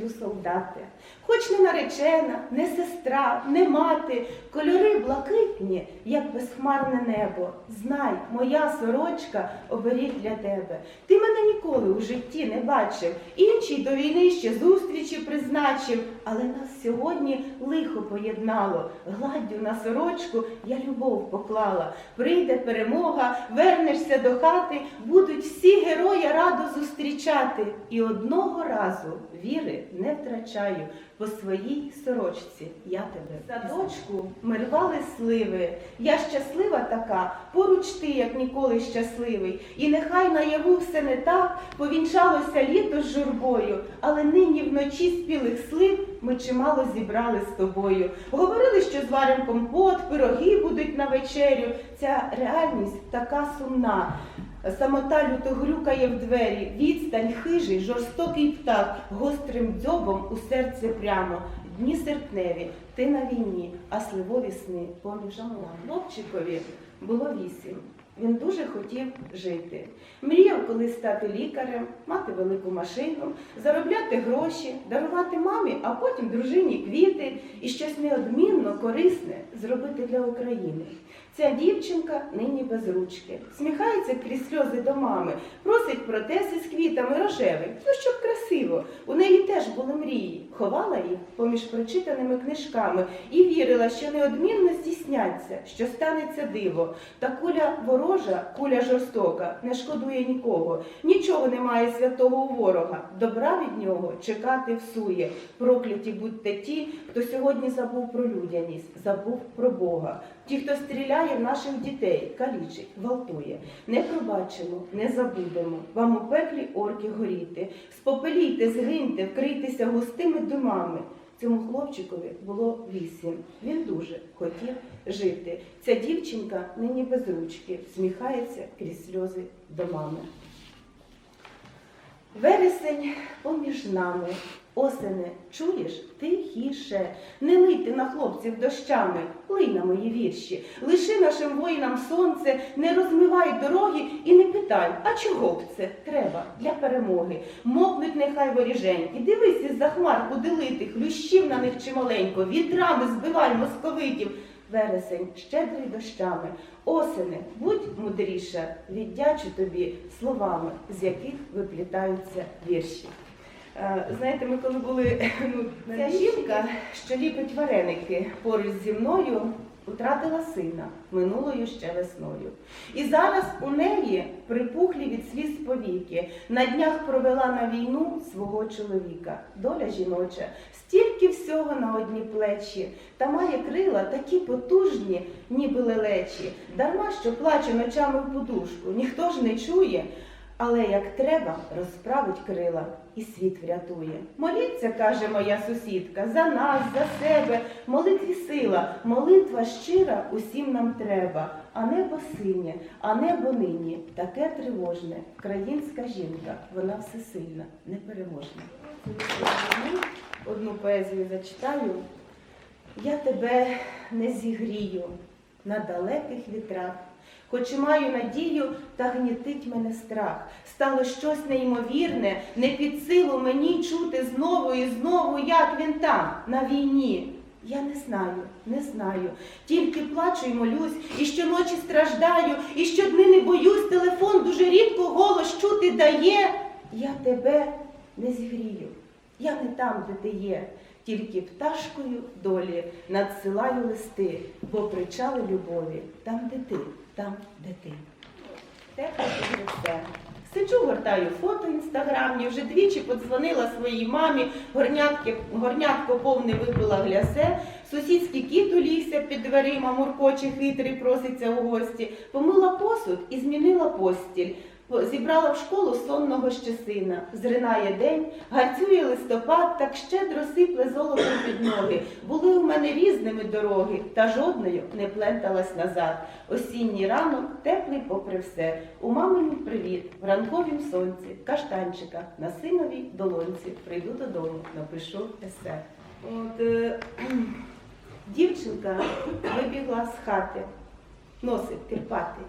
сорочку солдати. Хоч не наречена, не сестра, не мати, кольори блакитні, як безхмарне небо. Знай, моя сорочка оберіг для тебе. Ти мене ніколи у житті не бачив, інший до війни ще зустрічі призначив, але нас сьогодні лихо поєднало. Гладдю на сорочку я любов поклала. Прийде перемога, вернешся до хати, будуть всі герої радо зустрічати. І одного разу віри не втрачаю. По своїй сорочці я тебе садочку ми рвали сливи. Я щаслива така, поруч ти, як ніколи щасливий. І нехай наяву все не так, повінчалося літо з журбою, але нині вночі спілих слив ми чимало зібрали з тобою. Говорили, що зварим компот, пироги будуть на вечерю. Ця реальність така сумна. Самота люто грюкає в двері, відстань хижий, жорстокий птах, гострим дзьобом у серце прямо. Дні серпневі, ти на війні, а сливові сни поміж нам. Хлопчикові було вісім. Він дуже хотів жити. Мріяв колись стати лікарем, мати велику машину, заробляти гроші, дарувати мамі, а потім дружині квіти і щось неодмінно корисне зробити для України. Ця дівчинка нині без ручки, сміхається крізь сльози до мами, просить протези з квітами рожевий, ну щоб красиво. У неї теж були мрії, ховала їх поміж прочитаними книжками і вірила, що неодмінно здійсняться, що станеться диво. Та куля ворожа, куля жорстока, не шкодує нікого. Нічого немає святого у ворога. Добра від нього чекати всує. Прокляті будьте ті, хто сьогодні забув про людяність, забув про Бога. Ті, хто стріляє наших дітей, калічить, гвалтує. Не пробачимо, не забудемо. Вам у пеклі орки горіти. Спопелійте, згиньте, вкрийтеся густими думами. Цьому хлопчикові було вісім. Він дуже хотів жити. Ця дівчинка нині без ручки, всміхається крізь сльози до мами. Вересень поміж нами. Осене, чуєш, тихіше, не лийте на хлопців дощами, лий на мої вірші, лиши нашим воїнам сонце, не розмивай дороги і не питай, а чого б це треба для перемоги. Мокнуть нехай воріженьки, дивись із за хмар куди хлющів на них чималенько, вітрами збивай московитів. Вересень щедрий дощами, осени, будь мудріша, віддячу тобі словами, з яких виплітаються вірші. Е, Знаєте, ми коли були ну, ця жінка, що ліпить вареники поруч зі мною, втратила сина минулою ще весною. І зараз у неї припухлі від сліз повіки. На днях провела на війну свого чоловіка. Доля жіноча, стільки всього на одні плечі, та має крила такі потужні, ніби лелечі. Дарма що плаче ночами в подушку, ніхто ж не чує. Але як треба, розправить крила і світ врятує. Моліться, каже моя сусідка, за нас, за себе, молитві сила, молитва щира усім нам треба. А небо синє, а небо нині таке тривожне. Українська жінка, вона всесильна, непереможна. Одну поезію зачитаю. Я тебе не зігрію на далеких вітрах. Хоч і маю надію, та гнітить мене страх. Стало щось неймовірне, не під силу мені чути знову і знову, як він там, на війні. Я не знаю, не знаю. Тільки плачу й молюсь, і щоночі страждаю, і щодни не боюсь, телефон дуже рідко голос чути дає. Я тебе не зігрію. Я не там, де ти є. Тільки пташкою долі надсилаю листи, бо причали любові там, де ти, там, де ти. Тепло все. Сиджу, гортаю фото інстаграмні, вже двічі подзвонила своїй мамі, горнятки, горнятко повне випила глясе, сусідський кіт улігся під дверима, муркоче хитрий проситься у гості, помила посуд і змінила постіль. Зібрала в школу сонного ще сина, зринає день, гарцює листопад, так щедро сипле золотом під ноги. Були у мене різними дороги, та жодною не пленталась назад. Осінній ранок, теплий попри все. У мамині привіт, в ранковім сонці, каштанчика, на синовій долонці. Прийду додому, напишу есе. От, е, дівчинка вибігла з хати, носить кирпатий.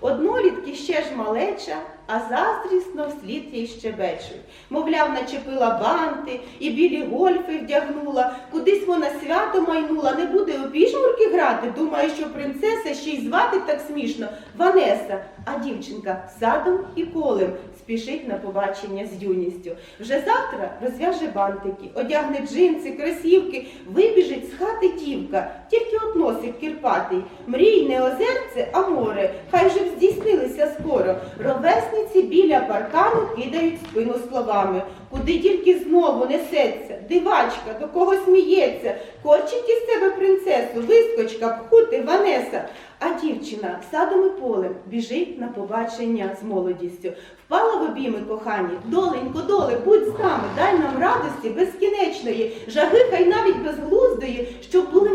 Однолітки ще ж малеча, а заздрісно вслід їй щебечуть. Мовляв, начепила банти і білі гольфи вдягнула, кудись вона свято майнула, не буде у пішмурки грати. Думає, що принцеса ще й звати так смішно Ванеса, а дівчинка садом і колем спішить на побачення з юністю. Вже завтра розв'яже бантики, одягне джинси, кросівки, вибіжить з хати дівка, тільки от носик кірпатий. Мрій не озерце, а море, хай вже б здійснилися скоро. Ровесниці біля паркану кидають спину словами. Куди тільки знову несеться, дивачка, до кого сміється, корчить із себе принцесу, вискочка, пхути, Ванеса. А дівчина садом і полем біжить на побачення з молодістю. Впала в обійми кохані, доленько, доле, будь з нами, дай нам радості безкінечної, жаги хай навіть безглуздої, щоб були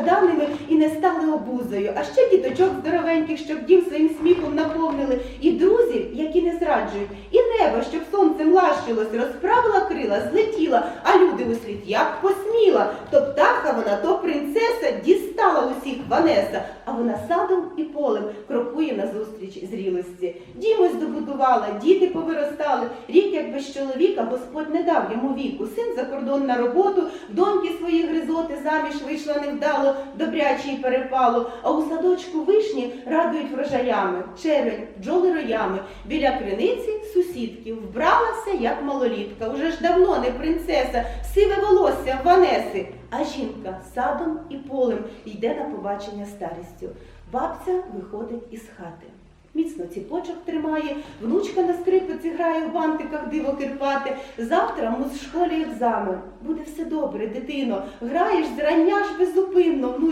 ми тобі і не стали обузою. А ще діточок здоровеньких, щоб дім своїм сміхом наповнили, і друзів, які не зраджують, і небо, щоб сонцем лащилось, розправила крила, злетіла, а люди услід як посміла. То птаха вона, то принцеса, дістала усіх Ванеса, а вона садом і полем крокує назустріч зрілості. Дім ось добудувала, діти повиростали. Рік, як без чоловіка, Господь не дав йому віку. Син за кордон на роботу, доньки свої гризоти заміж вийшла невдало, добряче й перепало. А у садочку вишні радують врожаями, червень, бджоли роями. Біля криниці сусідки вбралася, як малолітка. Уже ж давно не принцеса, сиве волосся Ванеси. А жінка садом і полем йде на побачення старістю. Бабця виходить із хати. Міцно ціпочок тримає, внучка на скрипиці грає в бантиках диво кирпати. Завтра му з школі екзамен. Буде все добре, дитино. Граєш зрання ж беззупинно,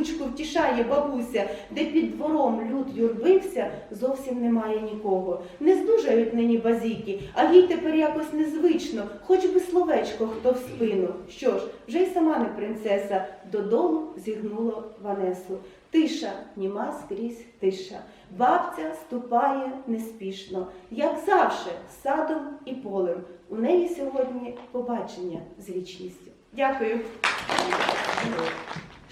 внучку втішає бабуся, де під двором люд юрбився, зовсім немає нікого. Не здужають нині базіки, а їй тепер якось незвично, хоч би словечко хто в спину. Що ж, вже й сама не принцеса, додолу зігнуло Ванесу. Тиша, німа скрізь тиша. Бабця ступає неспішно, як завше, садом і полем. У неї сьогодні побачення з вічністю. Дякую.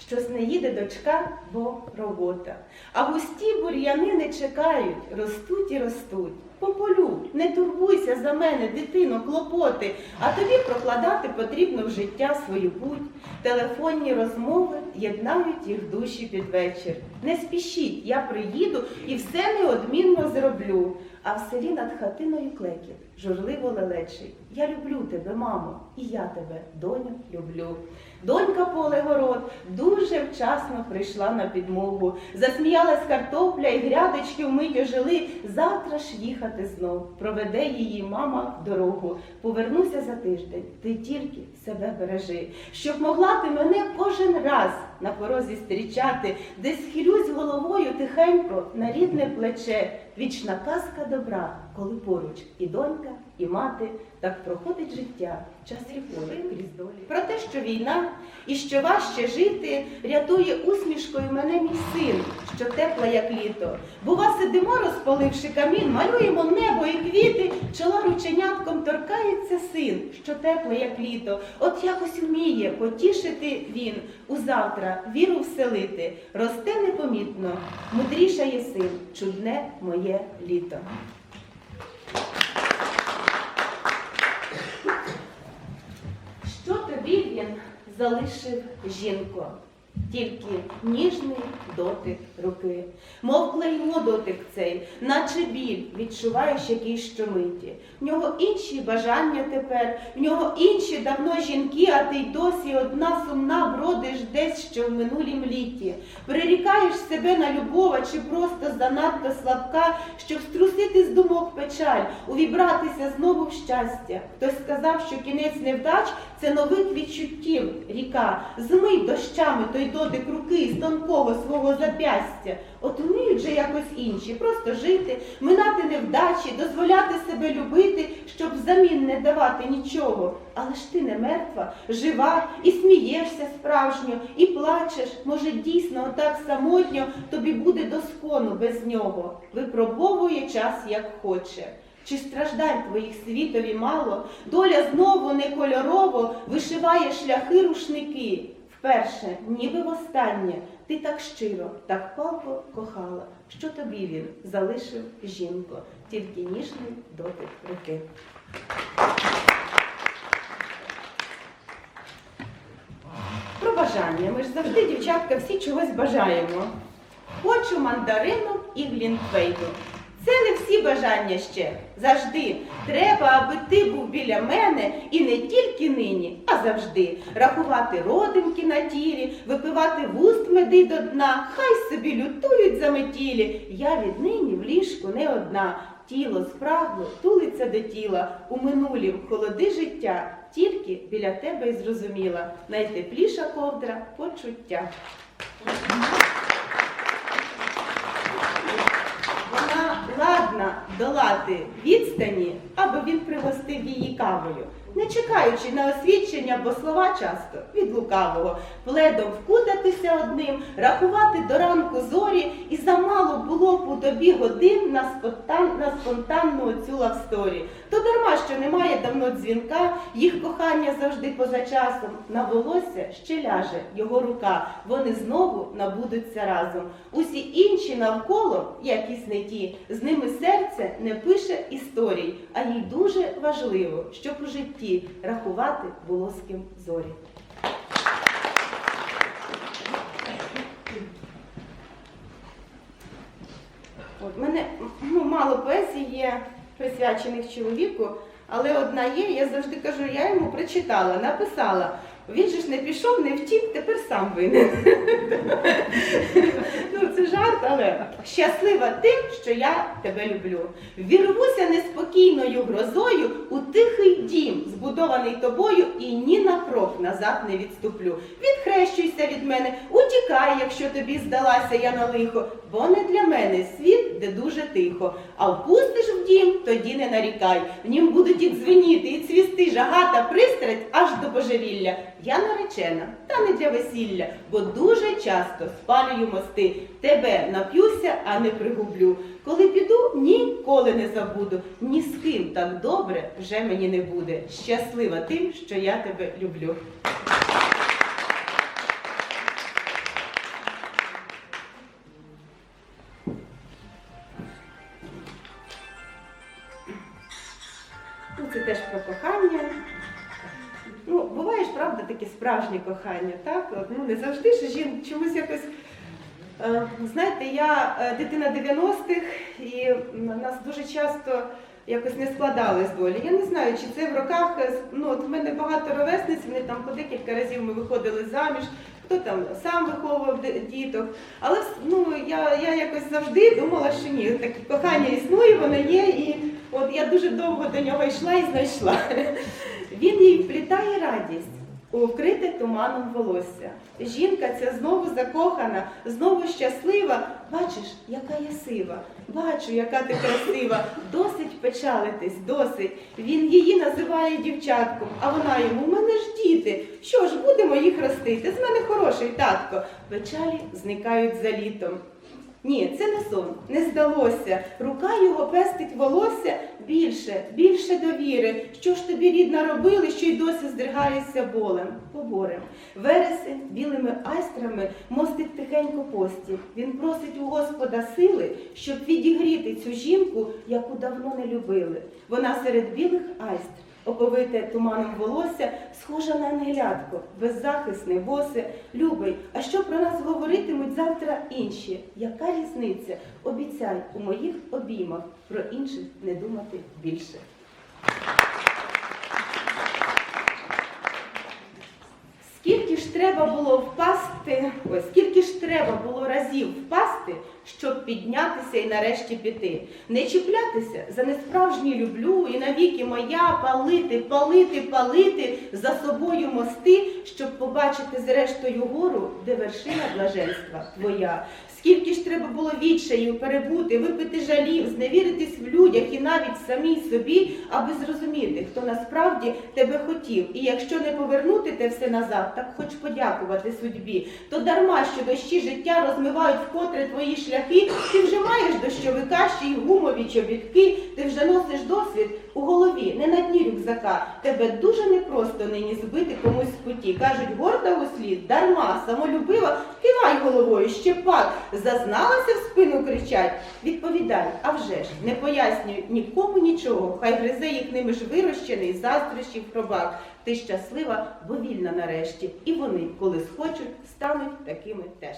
Щось не їде дочка, бо робота. А густі бур'яни не чекають, ростуть і ростуть. Пополю, не турбуйся за мене, дитино, клопоти, а тобі прокладати потрібно в життя свою путь. Телефонні розмови єднають їх душі під вечір. Не спішіть, я приїду і все неодмінно зроблю. А в селі над хатиною клекіт, журливо лелечий. Я люблю тебе, мамо, і я тебе, доню, люблю. Донька поле город дуже вчасно прийшла на підмогу. Засміялась картопля і грядочки вмить ожили. Завтра ж їхати знов. Проведе її мама в дорогу. Повернуся за тиждень. Ти тільки себе бережи, щоб могла ти мене кожен раз на порозі зустрічати, де схилюсь головою тихенько на рідне плече. Вічна казка добра, коли поруч і донька, і мати, так проходить життя, час і крізь долі. Про те, що війна і що важче жити, рятує усмішкою мене мій син, що тепла, як літо. Бува, сидимо, розпаливши камін, малюємо небо і квіти, чола рученятком торкається син, що тепле, як літо. От якось вміє потішити він у завтра, віру вселити, росте непомітно, мудріша є син, чудне моє літо. Що тобі він залишив жінко? Тільки ніжний дотик руки, мов клеймо дотик цей, наче біль, відчуваєш якийсь щомиті. В нього інші бажання тепер, в нього інші давно жінки, а ти й досі одна сумна бродиш десь ще в минулім літі. Прирікаєш себе на любов, чи просто занадто слабка, щоб струсити з думок печаль, увібратися знову в щастя. Хтось сказав, що кінець невдач це нових відчуттів ріка. Змий дощами той дотик руки з тонкого свого запястя. От вміють же якось інші, просто жити, минати невдачі, дозволяти себе любити, щоб взамін не давати нічого. Але ж ти не мертва, жива, і смієшся справжньо, і плачеш. Може, дійсно отак самотньо тобі буде доскону без нього. Випробовує час, як хоче. Чи страждань твоїх світові мало, доля знову не кольорово вишиває шляхи рушники. Вперше, ніби востаннє, ти так щиро, так палко кохала, що тобі він залишив жінко, тільки ніжний дотик руки. Про бажання. Ми ж завжди, дівчатка, всі чогось бажаємо. Хочу мандарину і глінтвейну. Це не всі бажання ще. Завжди. Треба, аби ти був біля мене і не тільки нині, а завжди. Рахувати родимки на тілі, випивати вуст меди до дна. Хай собі лютують за метілі. Я віднині в ліжку не одна. Тіло спрагло, тулиться до тіла. У минулім холоди життя. Тільки біля тебе й зрозуміла. Найтепліша ковдра почуття. Вона ладна долати відстані, аби він пригостив її кавою, не чекаючи на освідчення, бо слова часто від лукавого, пледом вкутатися одним, рахувати до ранку зорі, і замало було б у добі годин на, спонтан, на спонтанну оцю лавсторі. То дарма, що немає давно дзвінка, їх кохання завжди поза часом. На волосся ще ляже його рука. Вони знову набудуться разом. Усі інші навколо, якісь не ті, з ними серце не пише історій, а їй дуже важливо, щоб у житті рахувати волоским зорі. От мене ну, мало поезій є присвячених чоловіку, але одна є, я завжди кажу, я йому прочитала, написала. Він же ж не пішов, не втік, тепер сам винен. Ну, це жарт, але щаслива тим, що я тебе люблю. Вірвуся неспокійною грозою у тихий дім, збудований тобою, і ні на крок назад не відступлю. Відхрещуйся від мене, утікай, якщо тобі здалася я на лихо, бо не для мене світ, де дуже тихо. А впустиш в дім, тоді не нарікай. В нім будуть і дзвеніти, і цвісти жага та пристрасть аж до божевілля. Я наречена, та не для весілля, бо дуже часто спалюю мости. Тебе нап'юся, а не пригублю. Коли піду, ніколи не забуду. Ні з ким так добре вже мені не буде. Щаслива тим, що я тебе люблю. Ну, це теж про кохання. Ну, буває ж, правда, таке справжнє кохання, так? Ну, не завжди ж жін чомусь якось. Е, знаєте, я е, дитина 90-х, і нас дуже часто якось не складались долі. Я не знаю, чи це в роках, е, ну от в мене багато ровесниць, вони там по декілька разів ми виходили заміж, хто там сам виховував діток. Але ну, я, я якось завжди думала, що ні, таке кохання існує, воно є, і от я дуже довго до нього йшла і знайшла. Він їй вплітає радість у вкрите туманом волосся. Жінка ця знову закохана, знову щаслива. Бачиш, яка я сива, бачу, яка ти красива. Досить печалитись, досить. Він її називає дівчатком, а вона йому, у мене ж діти. Що ж, будемо їх ростити? З мене хороший татко. Печалі зникають за літом. Ні, це не сон, не здалося. Рука його пестить волосся більше, більше довіри. Що ж тобі рідна робили, що й досі здригаєшся болем, поборем. Вересень білими айстрами мостить тихенько постіль. Він просить у Господа сили, щоб відігріти цю жінку, яку давно не любили. Вона серед білих айстр. Оповите туманом волосся, схожа на ангелятко, беззахисне, босе, любий. А що про нас говоритимуть завтра інші? Яка різниця? Обіцяй у моїх обіймах про інших не думати більше. Скільки ж треба було впасти, ой, скільки треба було разів впасти, щоб піднятися і нарешті піти, не чіплятися за несправжнє люблю і навіки моя палити, палити, палити за собою мости, щоб побачити зрештою гору, де вершина блаженства твоя. Скільки ж треба було відчаю перебути, випити жалів, зневіритись в людях і навіть самій собі, аби зрозуміти, хто насправді тебе хотів. І якщо не повернути те все назад, так хоч подякувати судьбі. То дарма, що дощі життя розмивають вкотре твої шляхи, ти вже маєш дощовика, ще й гумові чобітки, ти вже носиш досвід у голові, не на дні рюкзака. Тебе дуже непросто нині збити комусь з путі. Кажуть, горда у слід, дарма, самолюбива, кивай головою, ще пак, зазналася в спину кричать. Відповідай, а вже ж, не пояснюй нікому нічого, хай гризе їх ними ж вирощений, заздрощів хробак. Ти щаслива, бо вільна нарешті, і вони, коли схочуть, стануть такими теж.